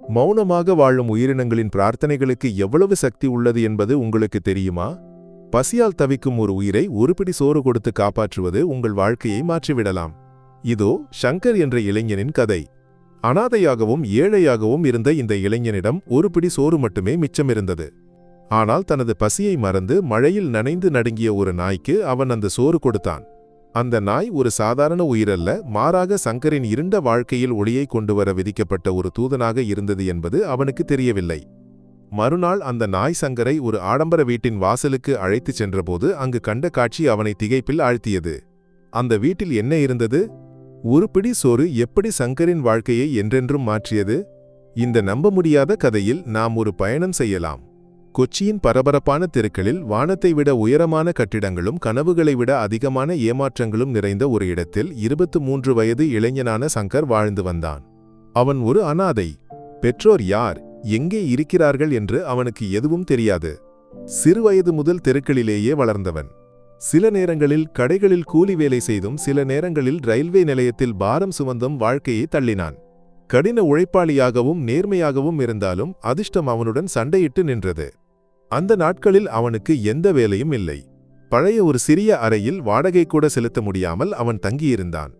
மௌனமாக வாழும் உயிரினங்களின் பிரார்த்தனைகளுக்கு எவ்வளவு சக்தி உள்ளது என்பது உங்களுக்கு தெரியுமா? பசியால் தவிக்கும் ஒரு உயிரை ஒருபிடி சோறு கொடுத்து காப்பாற்றுவது உங்கள் வாழ்க்கையை மாற்றிவிடலாம். இதோ ஷங்கர் என்ற இளைஞனின் கதை. அனாதையாகவும் ஏழையாகவும் இருந்த இந்த இளைஞனிடம் ஒரு பிடி சோறு மட்டுமே மிச்சமிருந்தது ஆனால் தனது பசியை மறந்து மழையில் நனைந்து நடுங்கிய ஒரு நாய்க்கு அவன் அந்த சோறு கொடுத்தான். அந்த நாய் ஒரு சாதாரண உயிரல்ல மாறாக சங்கரின் இருண்ட வாழ்க்கையில் ஒளியை கொண்டுவர விதிக்கப்பட்ட ஒரு தூதனாக இருந்தது என்பது அவனுக்கு தெரியவில்லை. மறுநாள் அந்த நாய் சங்கரை ஒரு ஆடம்பர வீட்டின் வாசலுக்கு அழைத்துச் சென்றபோது அங்கு கண்ட காட்சி அவனை திகைப்பில் ஆழ்த்தியது. அந்த வீட்டில் என்ன இருந்தது? உருப்பிடி சோறு எப்படி சங்கரின் வாழ்க்கையை என்றென்றும் மாற்றியது? இந்த நம்ப முடியாத கதையில் நாம் ஒரு பயணம் செய்யலாம். கொச்சியின் பரபரப்பான தெருக்களில் வானத்தை விட உயரமான கட்டிடங்களும் கனவுகளை விட அதிகமான ஏமாற்றங்களும் நிறைந்த ஒரு இடத்தில் இருபத்து மூன்று வயது இளைஞனான சங்கர் வாழ்ந்து வந்தான். அவன் ஒரு அனாதை. பெற்றோர் யார்? எங்கே இருக்கிறார்கள் என்று அவனுக்கு எதுவும் தெரியாது. சிறுவயது முதல் தெருக்களிலேயே வளர்ந்தவன். சில நேரங்களில் கடைகளில் கூலி வேலை செய்தும் சில நேரங்களில் ரயில்வே நிலையத்தில் பாரம் சுமந்தும் வாழ்க்கையை தள்ளினான். கடின உழைப்பாளியாகவும் நேர்மையாகவும் இருந்தாலும் அதிர்ஷ்டம் அவனுடன் சண்டையிட்டு நின்றது. அந்த நாட்களில் அவனுக்கு எந்த வேலையும் இல்லை. பழைய ஒரு சிறிய அறையில் வாடகை கூட செலுத்த முடியாமல் அவன் தங்கியிருந்தான்.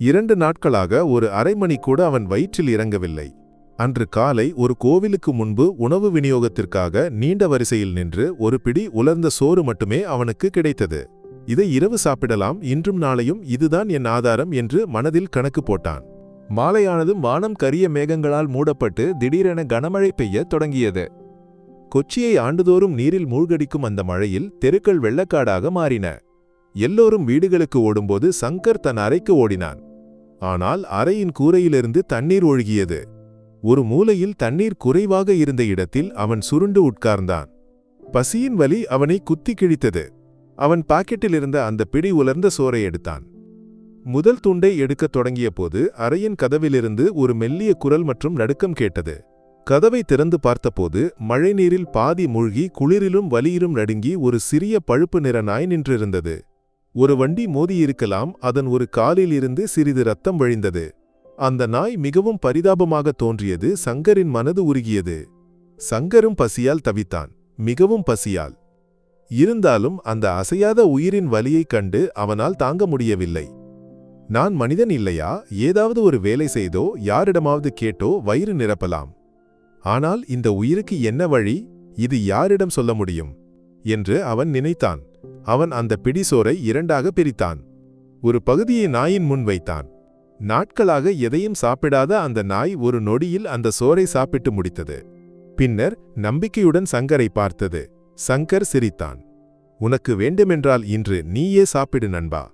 இரண்டு நாட்களாக ஒரு அரை மணி கூட அவன் வயிற்றில் இறங்கவில்லை. அன்று காலை ஒரு கோவிலுக்கு முன்பு உணவு விநியோகத்திற்காக நீண்ட வரிசையில் நின்று ஒரு பிடி உலர்ந்த சோறு மட்டுமே அவனுக்கு கிடைத்தது. இதை இரவு சாப்பிடலாம் இன்றும் நாளையும் இதுதான் என் ஆதாரம் என்று மனதில் கணக்கு போட்டான். மாலையானதும் வானம் கரிய மேகங்களால் மூடப்பட்டு திடீரென கனமழை பெய்யத் தொடங்கியது. கொச்சியை ஆண்டுதோறும் நீரில் மூழ்கடிக்கும் அந்த மழையில் தெருக்கள் வெள்ளக்காடாக மாறின. எல்லோரும் வீடுகளுக்கு ஓடும்போது சங்கர் தன் அறைக்கு ஓடினான். ஆனால் அறையின் கூரையிலிருந்து தண்ணீர் ஒழுகியது. ஒரு மூலையில் தண்ணீர் குறைவாக இருந்த இடத்தில் அவன் சுருண்டு உட்கார்ந்தான். பசியின் வலி அவனை குத்தி கிழித்தது. அவன் பாக்கெட்டில் இருந்த அந்த பிடி உலர்ந்த சோறை எடுத்தான். முதல் துண்டை எடுக்கத் தொடங்கியபோது அறையின் கதவிலிருந்து ஒரு மெல்லிய குரல் மற்றும் நடுக்கம் கேட்டது. கதவை திறந்து பார்த்தபோது மழைநீரில் பாதி மூழ்கி குளிரிலும் வலியிலும் நடுங்கி ஒரு சிறிய பழுப்பு நிற நாய் நின்றிருந்தது. ஒரு வண்டி மோதியிருக்கலாம் அதன் ஒரு காலில் இருந்து சிறிது ரத்தம் வழிந்தது. அந்த நாய் மிகவும் பரிதாபமாக தோன்றியது சங்கரின் மனது உருகியது. சங்கரும் பசியால் தவித்தான் மிகவும் பசியால். இருந்தாலும் அந்த அசையாத உயிரின் வலியைக் கண்டு அவனால் தாங்க முடியவில்லை. நான் மனிதன் இல்லையா? ஏதாவது ஒரு வேலை செய்தோ யாரிடமாவது கேட்டோ வயிறு நிரப்பலாம். ஆனால் இந்த உயிருக்கு என்ன வழி? இது யாரிடம் சொல்ல முடியும்? என்று அவன் நினைத்தான். அவன் அந்த பிடிசோரை இரண்டாக பிரித்தான். ஒரு பகுதியை நாயின் முன் வைத்தான். நாட்களாக எதையும் சாப்பிடாத அந்த நாய் ஒரு நொடியில் அந்த சோரை சாப்பிட்டு முடித்தது. பின்னர் நம்பிக்கையுடன் சங்கரை பார்த்தது. சங்கர் சிரித்தான். உனக்கு வேண்டுமென்றால் இன்று நீயே சாப்பிடு நண்பா.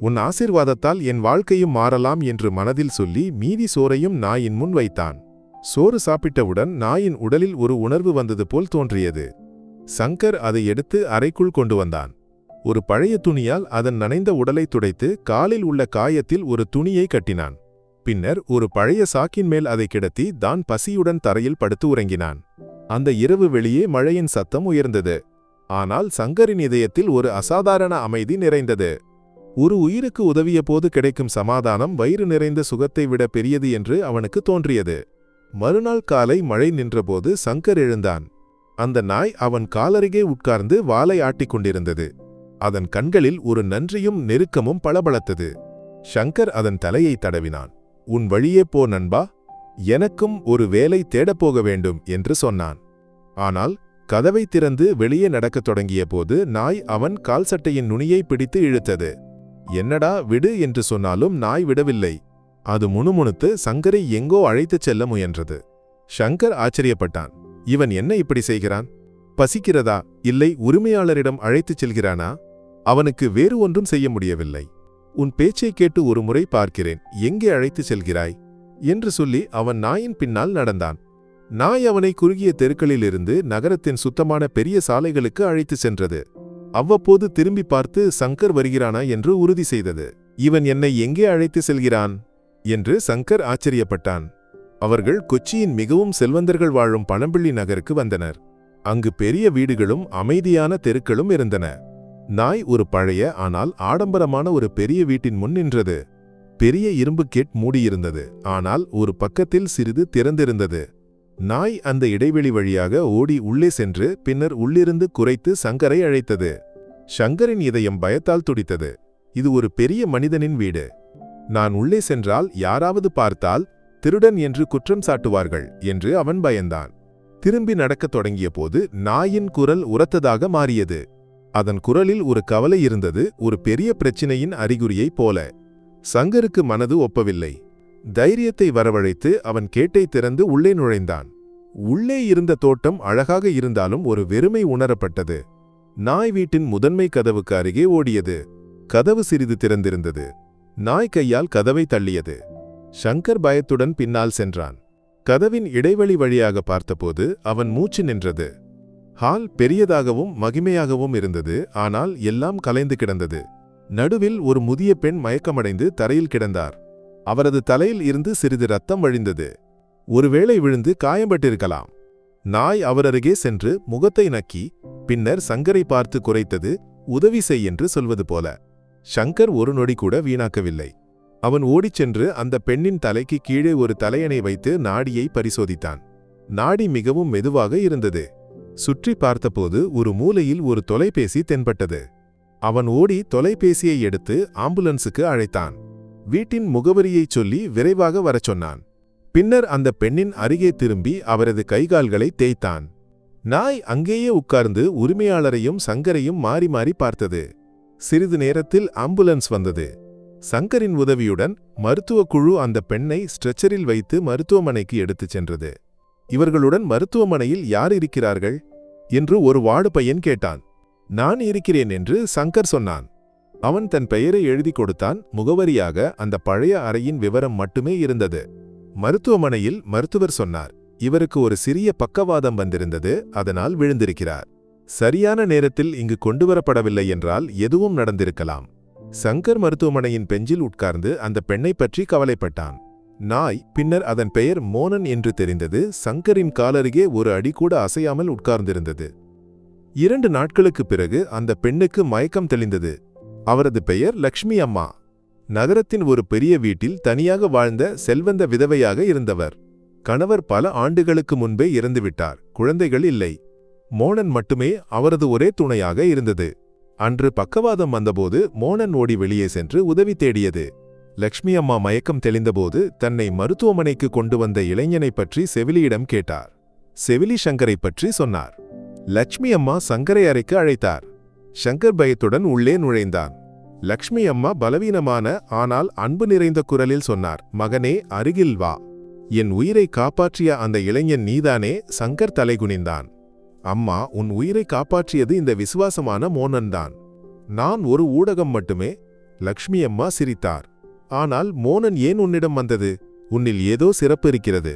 உன் ஆசிர்வாதத்தால் என் வாழ்க்கையும் மாறலாம் என்று மனதில் சொல்லி மீதி சோறையும் நாயின் முன் வைத்தான். சோறு சாப்பிட்டவுடன் நாயின் உடலில் ஒரு உணர்வு வந்தது போல் தோன்றியது. சங்கர் அதை எடுத்து அறைக்குள் கொண்டு வந்தான். ஒரு பழைய துணியால் அதன் நனைந்த உடலை துடைத்து காலில் உள்ள காயத்தில் ஒரு துணியை கட்டினான். பின்னர் ஒரு பழைய சாக்கின் மேல் அதை கிடத்தி தான் பசியுடன் தரையில் படுத்து உறங்கினான். அந்த இரவு வெளியே மழையின் சத்தம் உயர்ந்தது. ஆனால் சங்கரின் இதயத்தில் ஒரு அசாதாரண அமைதி நிறைந்தது. ஒரு உயிருக்கு உதவிய போது கிடைக்கும் சமாதானம் வயிறு நிறைந்த சுகத்தை விட பெரியது என்று அவனுக்கு தோன்றியது. மறுநாள் காலை மழை நின்றபோது சங்கர் எழுந்தான். அந்த நாய் அவன் காலருகே உட்கார்ந்து வாலை ஆட்டிக் கொண்டிருந்தது. அதன் கண்களில் ஒரு நன்றியும் நெருக்கமும் பளபளத்தது. ஷங்கர் அதன் தலையை தடவினான். உன் வழியே போ நண்பா. எனக்கும் ஒரு வேலை தேடப்போக வேண்டும் என்று சொன்னான். ஆனால் கதவை திறந்து வெளியே நடக்கத் தொடங்கியபோது நாய் அவன் கால்சட்டையின் நுனியை பிடித்து இழுத்தது. என்னடா விடு என்று சொன்னாலும் நாய் விடவில்லை. அது முணுமுணுத்து சங்கரை எங்கோ அழைத்துச் செல்ல முயன்றது. ஷங்கர் ஆச்சரியப்பட்டான். இவன் என்ன இப்படி செய்கிறான்? பசிக்கிறதா? இல்லை உரிமையாளரிடம் அழைத்துச் செல்கிறானா? அவனுக்கு வேறு ஒன்றும் செய்ய முடியவில்லை. உன் பேச்சை கேட்டு ஒரு முறை பார்க்கிறேன். எங்கே அழைத்துச் செல்கிறாய்? என்று சொல்லி அவன் நாயின் பின்னால் நடந்தான். நாய் அவனை குறுகிய தெருக்களிலிருந்து நகரத்தின் சுத்தமான பெரிய சாலைகளுக்கு அழைத்துச் சென்றது. அவ்வப்போது திரும்பி பார்த்து சங்கர் வருகிறானா? என்று உறுதி செய்தது. இவன் என்னை எங்கே அழைத்து செல்கிறான்? என்று சங்கர் ஆச்சரியப்பட்டான். அவர்கள் கொச்சியின் மிகவும் செல்வந்தர்கள் வாழும் பழம்பிள்ளி நகருக்கு வந்தனர். அங்கு பெரிய வீடுகளும் அமைதியான தெருக்களும் இருந்தன. நாய் ஒரு பழைய ஆனால் ஆடம்பரமான ஒரு பெரிய வீட்டின் முன் நின்றது. பெரிய இரும்பு கேட் மூடியிருந்தது ஆனால் ஒரு பக்கத்தில் சிறிது திறந்திருந்தது. நாய் அந்த இடைவெளி வழியாக ஓடி உள்ளே சென்று பின்னர் உள்ளிருந்து குறைத்து சங்கரை அழைத்தது. சங்கரின் இதயம் பயத்தால் துடித்தது. இது ஒரு பெரிய மனிதனின் வீடு. நான் உள்ளே சென்றால் யாராவது பார்த்தால் திருடன் என்று குற்றம் சாட்டுவார்கள் என்று அவன் பயந்தான். திரும்பி நடக்கத் தொடங்கியபோது நாயின் குரல் உரத்ததாக மாறியது. அதன் குரலில் ஒரு கவலை இருந்தது ஒரு பெரிய பிரச்சினையின் அறிகுறியைப் போல. சங்கருக்கு மனது ஒப்பவில்லை. தைரியத்தை வரவழைத்து அவன் கேட்டை திறந்து உள்ளே நுழைந்தான். உள்ளே இருந்த தோட்டம் அழகாக இருந்தாலும் ஒரு வெறுமை உணரப்பட்டது. நாய் வீட்டின் முதன்மை கதவுக்கு அருகே ஓடியது. கதவு சிறிது திறந்திருந்தது. நாய் கையால் கதவை தள்ளியது. ஷங்கர் பயத்துடன் பின்னால் சென்றான். கதவின் இடைவெளி வழியாக பார்த்தபோது அவன் மூச்சு நின்றது. ஹால் பெரியதாகவும் மகிமையாகவும் இருந்தது ஆனால் எல்லாம் கலைந்து கிடந்தது. நடுவில் ஒரு முதிய பெண் மயக்கமடைந்து தரையில் கிடந்தார். அவரது தலையில் இருந்து சிறிது ரத்தம் வழிந்தது. ஒருவேளை விழுந்து காயம்பட்டிருக்கலாம். நாய் அவரருகே சென்று முகத்தை நக்கி பின்னர் சங்கரை பார்த்து குறைத்தது உதவி செய் என்று சொல்வது போல. சங்கர் ஒரு நொடி கூட வீணாக்கவில்லை. அவன் ஓடிச் சென்று அந்த பெண்ணின் தலைக்கு கீழே ஒரு தலையணை வைத்து நாடியை பரிசோதித்தான். நாடி மிகவும் மெதுவாக இருந்தது. சுற்றி பார்த்தபோது ஒரு மூலையில் ஒரு தொலைபேசி தென்பட்டது. அவன் ஓடி தொலைபேசியை எடுத்து ஆம்புலன்ஸுக்கு அழைத்தான். வீட்டின் முகவரியைச் சொல்லி விரைவாக வரச் சொன்னான். பின்னர் அந்த பெண்ணின் அருகே திரும்பி அவரது கைகால்களை தேய்த்தான். நாய் அங்கேயே உட்கார்ந்து உரிமையாளரையும் சங்கரையும் மாறி மாறி பார்த்தது. சிறிது நேரத்தில் ஆம்புலன்ஸ் வந்தது. சங்கரின் உதவியுடன் மருத்துவக் குழு அந்த பெண்ணை ஸ்ட்ரெச்சரில் வைத்து மருத்துவமனைக்கு எடுத்துச் சென்றது. இவர்களுடன் மருத்துவமனையில் யார் இருக்கிறார்கள்? என்று ஒரு வார்டு பையன் கேட்டான். நான் இருக்கிறேன் என்று சங்கர் சொன்னான். அவன் தன் பெயரை எழுதி கொடுத்தான். முகவரியாக அந்த பழைய அறையின் விவரம் மட்டுமே இருந்தது. மருத்துவமனையில் மருத்துவர் சொன்னார். இவருக்கு ஒரு சிறிய பக்கவாதம் வந்திருந்தது. அதனால் விழுந்திருக்கிறார். சரியான நேரத்தில் இங்கு கொண்டுவரப்படவில்லை என்றால் எதுவும் நடந்திருக்கலாம். சங்கர் மருத்துவமனையின் பெஞ்சில் உட்கார்ந்து அந்த பெண்ணை பற்றி கவலைப்பட்டான். நாய் பின்னர் அதன் பெயர் மோனன் என்று தெரிந்தது சங்கரின் காலருகே ஒரு அடி கூட அசையாமல் உட்கார்ந்திருந்தது. இரண்டு நாட்களுக்குப் பிறகு அந்த பெண்ணுக்கு மயக்கம் தெளிந்தது. அவரது பெயர் லக்ஷ்மி அம்மா. நகரத்தின் ஒரு பெரிய வீட்டில் தனியாக வாழ்ந்த செல்வந்த விதவையாக இருந்தவர். கணவர் பல ஆண்டுகளுக்கு முன்பே இறந்துவிட்டார். குழந்தைகள் இல்லை. மோனன் மட்டுமே அவரது ஒரே துணையாக இருந்தது. அன்று பக்கவாதம் வந்தபோது மோனன் ஓடி வெளியே சென்று உதவி தேடியது. லக்ஷ்மி அம்மா மயக்கம் தெளிந்தபோது தன்னை மருத்துவமனைக்கு கொண்டு வந்த இளைஞனை பற்றி செவிலியிடம் கேட்டார். செவிலி சங்கரை பற்றி சொன்னார். லக்ஷ்மி அம்மா சங்கரை அறைக்கு அழைத்தார். சங்கர் பயத்துடன் உள்ளே நுழைந்தான். லக்ஷ்மி அம்மா பலவீனமான ஆனால் அன்பு நிறைந்த குரலில் சொன்னார் மகனே அருகில் வா. என் உயிரை காப்பாற்றிய அந்த இளைஞன் நீதானே? சங்கர் தலைகுனிந்தான். அம்மா உன் உயிரை காப்பாற்றியது இந்த விசுவாசமான மோனன்தான். நான் ஒரு ஊடகம் மட்டுமே லக்ஷ்மி அம்மா சிரித்தார். ஆனால் மோனன் ஏன் உன்னிடம் வந்தது? உன்னில் ஏதோ சிறப்பு இருக்கிறது.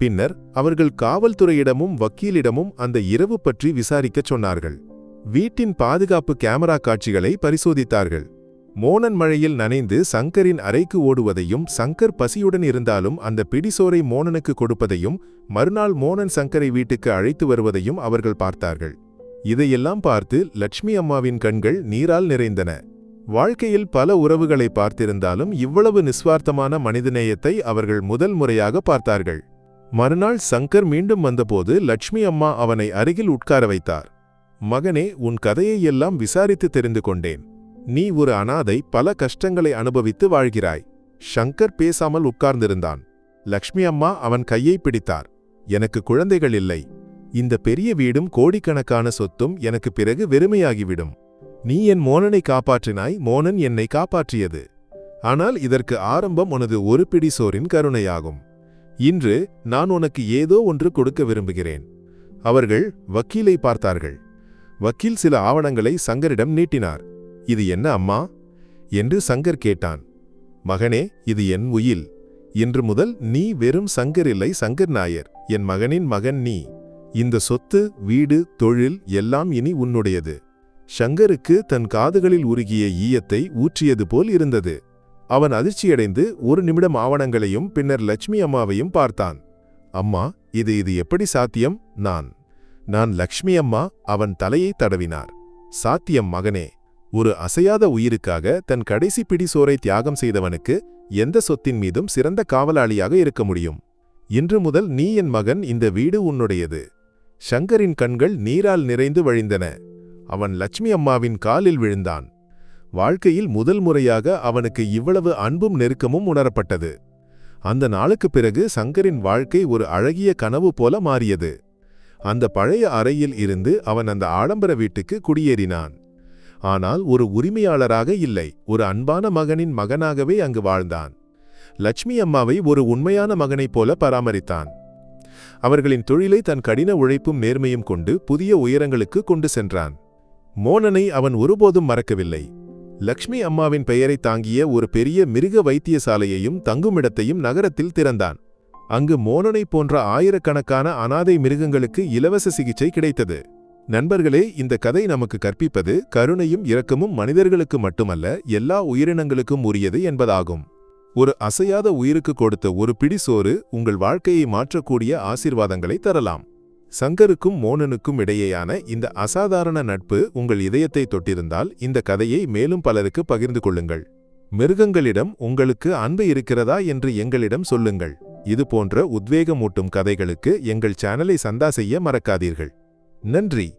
பின்னர் அவர்கள் காவல்துறையிடமும் வக்கீலிடமும் அந்த இரவு பற்றி விசாரிக்கச் சொன்னார்கள். வீட்டின் பாதுகாப்பு கேமரா காட்சிகளை பரிசோதித்தார்கள். மோனன் மழையில் நனைந்து சங்கரின் அறைக்கு ஓடுவதையும் சங்கர் பசியுடன் இருந்தாலும் அந்த பிடிசோரை மோனனுக்கு கொடுப்பதையும் மறுநாள் மோனன் சங்கரை வீட்டுக்கு அழைத்து வருவதையும் அவர்கள் பார்த்தார்கள். இதையெல்லாம் பார்த்து லட்சுமி அம்மாவின் கண்கள் நீரால் நிறைந்தன. வாழ்க்கையில் பல உறவுகளை பார்த்திருந்தாலும் இவ்வளவு நிஸ்வார்த்தமான மனிதநேயத்தை அவர்கள் முதல் முறையாக பார்த்தார்கள். மறுநாள் சங்கர் மீண்டும் வந்தபோது லட்சுமி அம்மா அவனை அருகில் உட்கார வைத்தார். மகனே உன் கதையை எல்லாம் விசாரித்து தெரிந்து கொண்டேன். நீ ஒரு அனாதை பல கஷ்டங்களை அனுபவித்து வாழ்கிறாய். ஷங்கர் பேசாமல் உட்கார்ந்திருந்தான். லக்ஷ்மி அம்மா அவன் கையை பிடித்தார். எனக்கு குழந்தைகள் இல்லை. இந்த பெரிய வீடும் கோடிக்கணக்கான சொத்தும் எனக்கு பிறகு வெறுமையாகிவிடும். நீ என் மோனனை காப்பாற்றினாய். மோனன் என்னை காப்பாற்றியது. ஆனால் இதற்கு ஆரம்பம் உனது ஒரு பிடி சோரின் கருணையாகும். இன்று நான் உனக்கு ஏதோ ஒன்று கொடுக்க விரும்புகிறேன். அவர்கள் வக்கீலை பார்த்தார்கள். வக்கீல் சில ஆவணங்களை சங்கரிடம் நீட்டினார். இது என்ன அம்மா? என்று சங்கர் கேட்டான். மகனே இது என் உயில். இன்று முதல் நீ வெறும் சங்கர் இல்லை சங்கர் நாயர். என் மகனின் மகன் நீ. இந்த சொத்து வீடு தொழில் எல்லாம் இனி உன்னுடையது. ஷங்கருக்கு தன் காதுகளில் உருகிய ஈயத்தை ஊற்றியது போல் இருந்தது. அவன் அதிர்ச்சியடைந்து ஒரு நிமிடம் ஆவணங்களையும் பின்னர் லட்சுமி அம்மாவையும் பார்த்தான். அம்மா இது இது எப்படி சாத்தியம்? நான். நான் லக்ஷ்மி அம்மா அவன் தலையை தடவினார். சாத்தியம் மகனே. ஒரு அசையாத உயிருக்காக தன் கடைசி பிடி சோரை தியாகம் செய்தவனுக்கு எந்த சொத்தின் மீதும் சிறந்த காவலாளியாக இருக்க முடியும். இன்று முதல் நீ என் மகன் இந்த வீடு உன்னுடையது. ஷங்கரின் கண்கள் நீரால் நிறைந்து வழிந்தன. அவன் லட்சுமி அம்மாவின் காலில் விழுந்தான். வாழ்க்கையில் முதல் முறையாக அவனுக்கு இவ்வளவு அன்பும் நெருக்கமும் உணரப்பட்டது. அந்த நாளுக்குப் பிறகு சங்கரின் வாழ்க்கை ஒரு அழகிய கனவு போல மாறியது. அந்த பழைய அறையில் இருந்து அவன் அந்த ஆடம்பர வீட்டுக்கு குடியேறினான். ஆனால் ஒரு உரிமையாளராக இல்லை. ஒரு அன்பான மகனின் மகனாகவே அங்கு வாழ்ந்தான். லட்சுமி அம்மாவை ஒரு உண்மையான மகனைப் போல பராமரித்தான். அவர்களின் தொழிலை தன் கடின உழைப்பும் நேர்மையும் கொண்டு புதிய உயரங்களுக்கு கொண்டு சென்றான். மோனனை அவன் ஒருபோதும் மறக்கவில்லை. லக்ஷ்மி அம்மாவின் பெயரை தாங்கிய ஒரு பெரிய மிருக வைத்தியசாலையையும் தங்குமிடத்தையும் நகரத்தில் திறந்தான். அங்கு மோனனை போன்ற ஆயிரக்கணக்கான அனாதை மிருகங்களுக்கு இலவச சிகிச்சை கிடைத்தது. நண்பர்களே இந்த கதை நமக்கு கற்பிப்பது கருணையும் இரக்கமும் மனிதர்களுக்கு மட்டுமல்ல எல்லா உயிரினங்களுக்கும் உரியது என்பதாகும். ஒரு அசையாத உயிருக்கு கொடுத்த ஒரு பிடிசோறு உங்கள் வாழ்க்கையை மாற்றக்கூடிய ஆசீர்வாதங்களை தரலாம். சங்கருக்கும் மோனனுக்கும் இடையேயான இந்த அசாதாரண நட்பு உங்கள் இதயத்தை தொட்டிருந்தால் இந்த கதையை மேலும் பலருக்கு பகிர்ந்து கொள்ளுங்கள். மிருகங்களிடம் உங்களுக்கு அன்பு இருக்கிறதா என்று எங்களிடம் சொல்லுங்கள். இது போன்ற உத்வேகமூட்டும் கதைகளுக்கு எங்கள் சேனலை சந்தா செய்ய மறக்காதீர்கள். நன்றி.